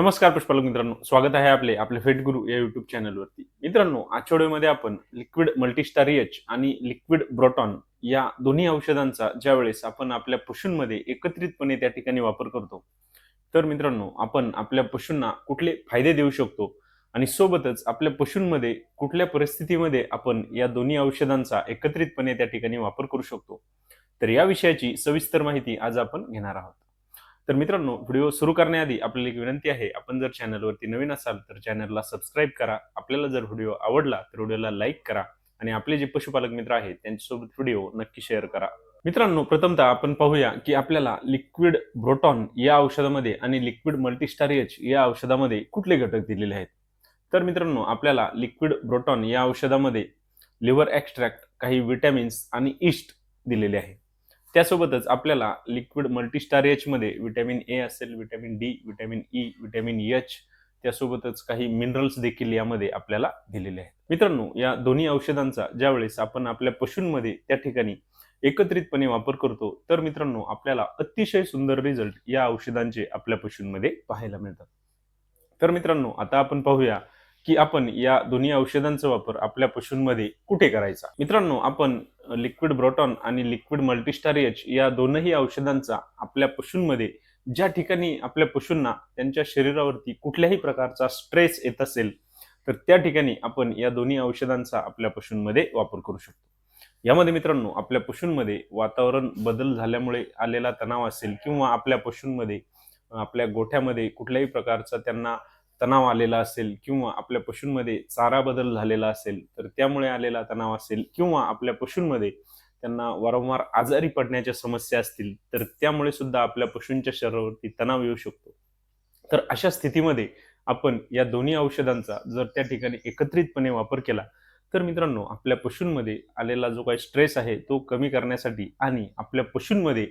नमस्कार पुष्पालक मित्रांनो. स्वागत आहे आपले आपले फेट गुरु या युट्यूब चॅनलवरती मित्रांनो आजच्या व्हिडिओमध्ये आपण लिक्विड मल्टीस्टार एच आणि लिक्विड ब्रोटॉन या दोन्ही औषधांचा ज्या वेळेस आपण आपल्या पशूंमध्ये एकत्रितपणे त्या ठिकाणी वापर करतो तर मित्रांनो आपण आपल्या पशूंना कुठले फायदे देऊ शकतो आणि सोबतच आपल्या पशूंमध्ये कुठल्या परिस्थितीमध्ये आपण या दोन्ही औषधांचा एकत्रितपणे त्या ठिकाणी वापर करू शकतो तर या विषयाची सविस्तर माहिती आज आपण घेणार आहोत. तर मित्रांनो व्हिडिओ सुरू करण्याआधी आपल्याला एक विनंती आहे आपण जर चॅनलवरती नवीन असाल तर चॅनलला सबस्क्राईब करा. आपल्याला जर व्हिडिओ आवडला तर व्हिडिओला लाईक करा आणि आपले जे पशुपालक मित्र आहेत त्यांच्यासोबत व्हिडिओ नक्की शेअर करा. मित्रांनो प्रथमतः आपण पाहूया की आपल्याला लिक्विड ब्रोटॉन या औषधामध्ये आणि लिक्विड मल्टीस्टारियच या औषधामध्ये कुठले घटक दिलेले आहेत? तर मित्रांनो आपल्याला लिक्विड ब्रोटॉन या औषधामध्ये लिव्हर ॲक्स्ट्रॅक्ट काही विटॅमिन्स आणि ईस्ट दिलेले आहे. त्यासोबतच आपल्याला लिक्विड मल्टीस्टार एच मध्ये विटॅमिन ए असेल vitamin D vitamin E vitamin H त्यासोबतच काही मिनरल्स देखील यामध्ये आपल्याला दिलेले आहेत. मित्रांनो या दोन्ही औषधांचा ज्यावेळेस आपण आपल्या पशूंमध्ये त्या ठिकाणी एकत्रितपणे वापर करतो तर मित्रांनो आपल्याला अतिशय सुंदर रिझल्ट या औषधांचे आपल्या पशूंमध्ये पाहायला मिळतात. तर मित्रांनो आता आपण पाहूया की आपण या दोन्ही औषधांचा वापर आपल्या पशूंमध्ये कुठे करायचा? मित्रांनो आपण लिक्विड ब्रोटॉन आणि लिक्विड मल्टीस्टारियच या दोनही औषधांचा आपल्या पशूंमध्ये ज्या ठिकाणी आपल्या पशूंना त्यांच्या शरीरावरती कुठल्याही प्रकारचा स्ट्रेस येत असेल तर त्या ठिकाणी आपण या दोन्ही औषधांचा आपल्या पशूंमध्ये वापर करू शकतो. यामध्ये मित्रांनो आपल्या पशूंमध्ये वातावरण बदल झाल्यामुळे आलेला तणाव असेल किंवा आपल्या पशूंमध्ये आपल्या गोठ्यामध्ये कुठल्याही प्रकारचा त्यांना तणाव आलेला असेल किंवा आपल्या पशूंमध्ये चारा बदल झालेला असेल तर त्यामुळे आलेला तणाव असेल किंवा आपल्या पशूंमध्ये त्यांना वारंवार आजारी पडण्याच्या समस्या असतील तर त्यामुळे सुद्धा आपल्या पशूंच्या शरीरावरती तणाव येऊ शकतो. तर अशा स्थितीमध्ये आपण या दोन्ही औषधांचा जर त्या ठिकाणी एकत्रितपणे वापर केला तर मित्रांनो आपल्या पशूंमध्ये आलेला जो काही स्ट्रेस आहे तो कमी करण्यासाठी आणि आपल्या पशूंमध्ये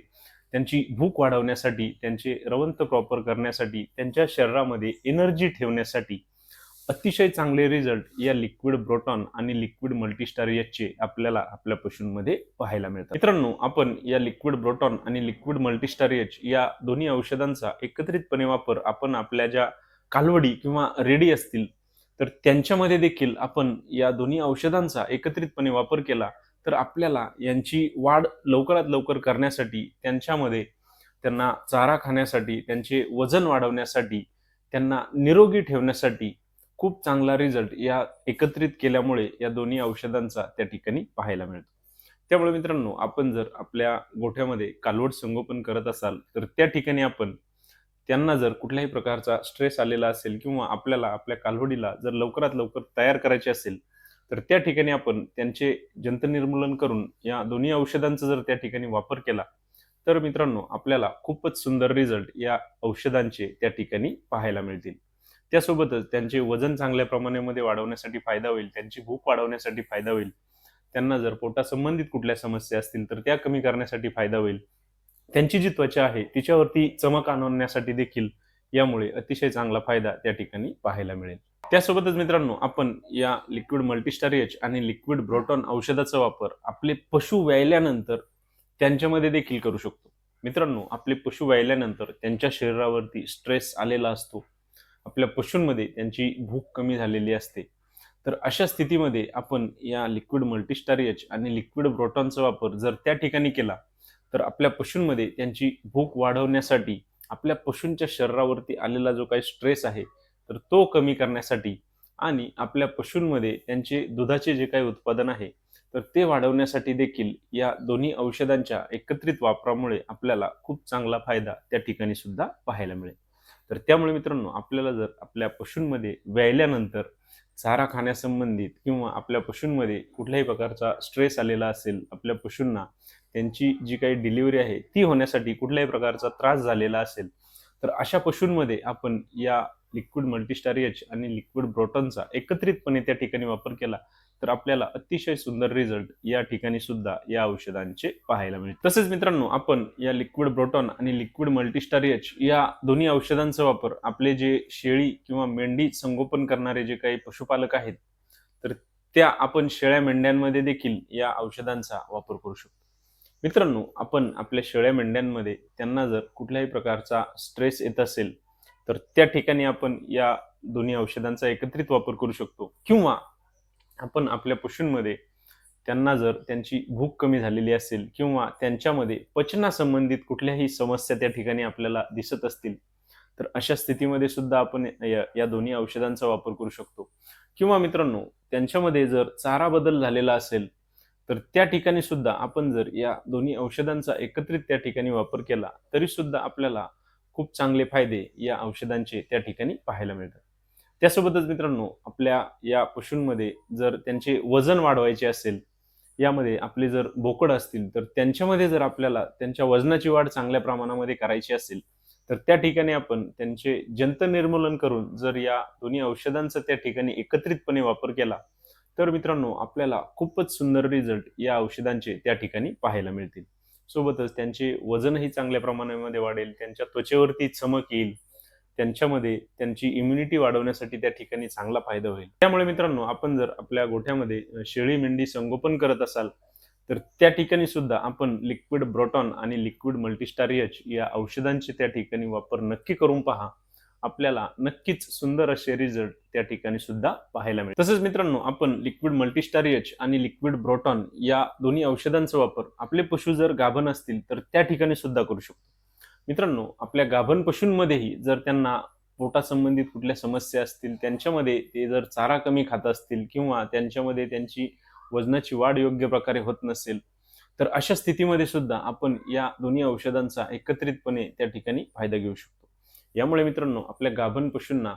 त्यांची भूक वाढवण्यासाठी त्यांचे रवंत प्रॉपर करण्यासाठी त्यांच्या शरीरामध्ये एनर्जी ठेवण्यासाठी अतिशय चांगले रिझल्ट या लिक्विड ब्रोटॉन आणि लिक्विड मल्टीस्टार याचे आपल्याला आपल्या पशूंमध्ये पाहायला मिळतात. मित्रांनो आपण या लिक्विड ब्रोटॉन आणि लिक्विड मल्टीस्टार एच या दोन्ही औषधांचा एकत्रितपणे वापर आपण आपल्या ज्या कालवडी किंवा रेडी असतील तर त्यांच्यामध्ये देखील आपण या दोन्ही औषधांचा एकत्रितपणे वापर केला तर आपल्याला यांची वाढ लवकरात लवकर करण्यासाठी त्यांच्यामध्ये त्यांना चारा खाण्यासाठी त्यांचे वजन वाढवण्यासाठी त्यांना निरोगी ठेवण्यासाठी खूप चांगला रिझल्ट या एकत्रित केल्यामुळे या दोन्ही औषधांचा त्या ठिकाणी पाहायला मिळतो. त्यामुळे मित्रांनो आपण जर आपल्या गोठ्यामध्ये कालवड संगोपन करत असाल तर त्या ठिकाणी आपण त्यांना जर कुठल्याही प्रकारचा स्ट्रेस आलेला असेल किंवा आपल्याला आपल्या कालवडीला जर लवकरात लवकर तयार करायचे असेल तर त्या ठिकाणी आपण त्यांचे जंतनिर्मूलन करून या दोन्ही औषधांचा जर त्या ठिकाणी वापर केला तर मित्रांनो आपल्याला खूपच सुंदर रिझल्ट या औषधांचे त्या ठिकाणी पाहायला मिळतील. त्यासोबतच त्यांचे वजन चांगल्या प्रमाणामध्ये वाढवण्यासाठी फायदा होईल त्यांची भूक वाढवण्यासाठी फायदा होईल त्यांना जर पोटासंबंधित कुठल्या समस्या असतील तर त्या कमी करण्यासाठी फायदा होईल. त्यांची जी त्वचा आहे तिच्यावरती चमक आणण्यासाठी देखील यामुळे अतिशय चांगला फायदा त्या ठिकाणी पाहायला मिळेल. त्यासोबतच मित्रांनो आपण या लिक्विड मल्टीस्टारियच आणि लिक्विड ब्रोटॉन औषधाचा वापर आपले पशु व्यायल्यानंतर त्यांच्यामध्ये देखील करू शकतो. मित्रांनो आपले पशु व्यायल्यानंतर त्यांच्या शरीरावरती स्ट्रेस आलेला असतो. आपल्या पशूंमध्ये त्यांची भूक कमी झालेली असते. तर अशा स्थितीमध्ये आपण या लिक्विड मल्टीस्टारियच आणि लिक्विड ब्रोटॉनचा वापर जर त्या ठिकाणी केला तर आपल्या पशूंमध्ये त्यांची भूक वाढवण्यासाठी आपल्या पशूंच्या शरीरावरती आलेला जो काही स्ट्रेस आहे तर तो कमी करण्यासाठी आणि आपल्या पशूंमध्ये त्यांचे दुधाचे जे काही उत्पादन आहे तर ते वाढवण्यासाठी देखील या दोन्ही औषधांच्या एकत्रित वापरामुळे आपल्याला खूप चांगला फायदा त्या ठिकाणी सुद्धा पाहायला मिळेल. तर त्यामुळे मित्रांनो आपल्याला जर आपल्या पशूंमध्ये व्यायल्यानंतर चारा खाण्यासंबंधित किंवा आपल्या पशूंमध्ये कुठल्याही प्रकारचा स्ट्रेस आलेला असेल आपल्या पशूंना त्यांची जी काही डिलिव्हरी आहे ती होण्यासाठी कुठल्याही प्रकारचा त्रास झालेला असेल तर अशा पशूंमध्ये आपण या लिक्विड मल्टीस्टार आणि लिक्विड ब्रोटॉनचा एकत्रितपणे त्या ठिकाणी वापर केला तर आपल्याला अतिशय सुंदर रिझल्ट या ठिकाणी सुद्धा या औषधांचे पाहायला मिळेल. तसेच मित्रांनो आपण या लिक्विड ब्रोटॉन आणि लिक्विड मल्टीस्टारियच या दोन्ही औषधांचा वापर आपले जे शेळी किंवा मेंढी संगोपन करणारे जे काही पशुपालक आहेत तर त्या आपण शेळ्या मेंढ्यांमध्ये देखील या औषधांचा वापर करू शकतो. मित्रांनो आपण आपल्या शेळ्या मेंढ्यांमध्ये त्यांना जर कुठल्याही प्रकारचा स्ट्रेस येत असेल तर त्या ठिकाणी आपण या दोन्ही औषधांचा एकत्रित वापर करू शकतो. किंवा आपण आपल्या पशूंमध्ये त्यांना जर त्यांची भूक कमी झालेली असेल किंवा त्यांच्यामध्ये पचनासंबंधित कुठल्याही समस्या त्या ठिकाणी आपल्याला दिसत असतील तर अशा स्थितीमध्ये सुद्धा आपण या या दोन्ही औषधांचा वापर करू शकतो. किंवा मित्रांनो त्यांच्यामध्ये जर चारा बदल झालेला असेल तर त्या ठिकाणी सुद्धा आपण जर या दोन्ही औषधांचा एकत्रित त्या ठिकाणी वापर केला तरी सुद्धा आपल्याला खूप चांगले फायदे या औषधांचे त्या ठिकाणी पाहायला मिळतात. त्यासोबतच मित्रांनो आपल्या या पशूंमध्ये जर त्यांचे वजन वाढवायचे असेल यामध्ये आपले जर बोकड असतील तर त्यांच्यामध्ये जर आपल्याला त्यांच्या वजनाची वाढ चांगल्या प्रमाणामध्ये करायची असेल तर त्या ठिकाणी आपण त्यांचे जंत निर्मूलन करून जर या दोन्ही औषधांचा त्या ठिकाणी एकत्रितपणे वापर केला तर मित्रांनो आपल्याला खूपच सुंदर रिझल्ट या औषधांचे त्या ठिकाणी पाहायला मिळतील. सोबतच त्यांचे वजनही चांगल्या प्रमाणामध्ये वाढेल त्यांच्या त्वचेवरती चमक येईल त्यांच्यामध्ये त्यांची इम्युनिटी वाढवण्यासाठी त्या ठिकाणी चांगला फायदा होईल. त्यामुळे मित्रांनो आपण जर आपल्या गोठ्यामध्ये शेळी मेंढी संगोपन करत असाल तर त्या ठिकाणी सुद्धा आपण लिक्विड ब्रोटॉन आणि लिक्विड मल्टीस्टारियच या औषधांचे त्या ठिकाणी वापर नक्की करून पहा. आपल्याला नक्कीच सुंदर असे रिझल्ट त्या ठिकाणी सुद्धा पाहायला मिळेल तसंच मित्रांनो आपण लिक्विड मल्टीस्टारियच आणि लिक्विड ब्रोटॉन या दोन्ही औषधांचा वापर आपले पशु जर गाभण असतील तर त्या ठिकाणी सुद्धा करू शकतो. मित्रांनो आपल्या गाभण पशूंमध्येही जर त्यांना पोटासंबंधित कुठल्या समस्या असतील त्यांच्यामध्ये ते जर चारा कमी खात असतील किंवा त्यांच्यामध्ये त्यांची वजनाची वाढ योग्य प्रकारे होत नसेल तर अशा स्थितीमध्ये सुद्धा आपण या दोन्ही औषधांचा एकत्रितपणे त्या ठिकाणी फायदा घेऊ शकतो. यामुळे मित्रांनो आपल्या गाभण पशूंना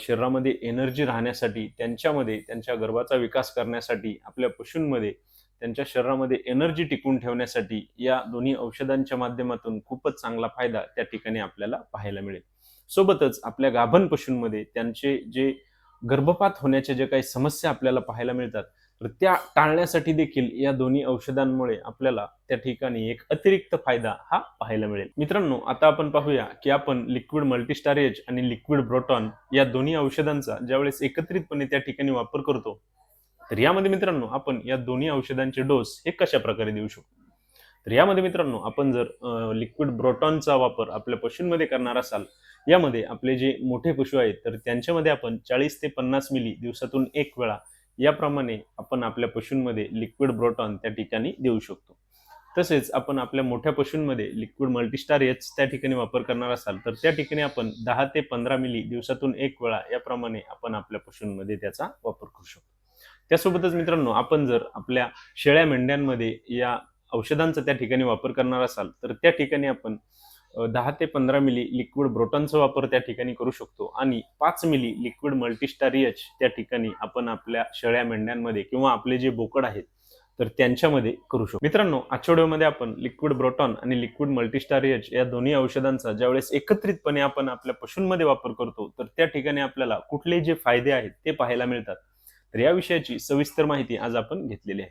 शरीरामध्ये एनर्जी राहण्यासाठी त्यांच्यामध्ये त्यांच्या गर्भाचा विकास करण्यासाठी आपल्या पशूंमध्ये त्यांच्या शरीरामध्ये एनर्जी टिकून ठेवण्यासाठी या दोन्ही औषधांच्या माध्यमातून खूपच चांगला फायदा त्या ठिकाणी आपल्याला पाहायला मिळेल. सोबतच आपल्या गाभण पशूंमध्ये त्यांचे जे गर्भपात होण्याच्या जे काही समस्या आपल्याला पाहायला मिळतात तर त्या टाळण्यासाठी देखील या दोन्ही औषधांमुळे आपल्याला त्या ठिकाणी एक अतिरिक्त फायदा हा पाहायला मिळेल. मित्रांनो आता आपण पाहूया की आपण लिक्विड मल्टीस्टारेज आणि लिक्विड ब्रोटॉन या दोन्ही औषधांचा ज्यावेळेस एकत्रितपणे त्या ठिकाणी वापर करतो तर यामध्ये मित्रांनो आपण या दोन्ही औषधांचे डोस हे कशा प्रकारे देऊ शकतो? तर यामध्ये मित्रांनो आपण जर लिक्विड ब्रोटॉनचा वापर आपल्या पशूंमध्ये करणार असाल यामध्ये आपले जे मोठे पशु आहेत तर त्यांच्यामध्ये आपण चाळीस ते पन्नास मिली दिवसातून एक वेळा याप्रमाणे आपण आपल्या पशूंमध्ये लिक्विड ब्रोटॉन त्या ठिकाणी देऊ शकतो. तसेच आपण आपल्या मोठ्या पशूंमध्ये लिक्विड मल्टीस्टार एच त्या ठिकाणी वापर करणार असाल तर त्या ठिकाणी आपण दहा ते पंधरा मिली दिवसातून एक वेळा याप्रमाणे आपण आपल्या पशूंमध्ये त्याचा वापर करू शकतो. त्यासोबतच मित्रांनो आपण जर आपल्या शेळ्या मेंढ्यांमध्ये या औषधांचा त्या ठिकाणी वापर करणार असाल तर त्या ठिकाणी आपण दहा ते पंधरा मिली लिक्विड ब्रोटॉनचा वापर त्या ठिकाणी करू शकतो आणि पाच मिली लिक्विड मल्टीस्टारियच त्या ठिकाणी आपण आपल्या शेळ्या मेंढ्यांमध्ये किंवा आपले जे बोकड आहेत तर त्यांच्यामध्ये करू शकतो. मित्रांनो आठवड्यामध्ये आपण लिक्विड ब्रोटॉन आणि लिक्विड मल्टीस्टारियच या दोन्ही औषधांचा ज्यावेळेस एकत्रितपणे आपण आपल्या पशूंमध्ये वापर करतो तर त्या ठिकाणी आपल्याला कुठले जे फायदे आहेत ते पाहायला मिळतात. तर या विषयाची सविस्तर माहिती आज आपण घेतलेली आहे.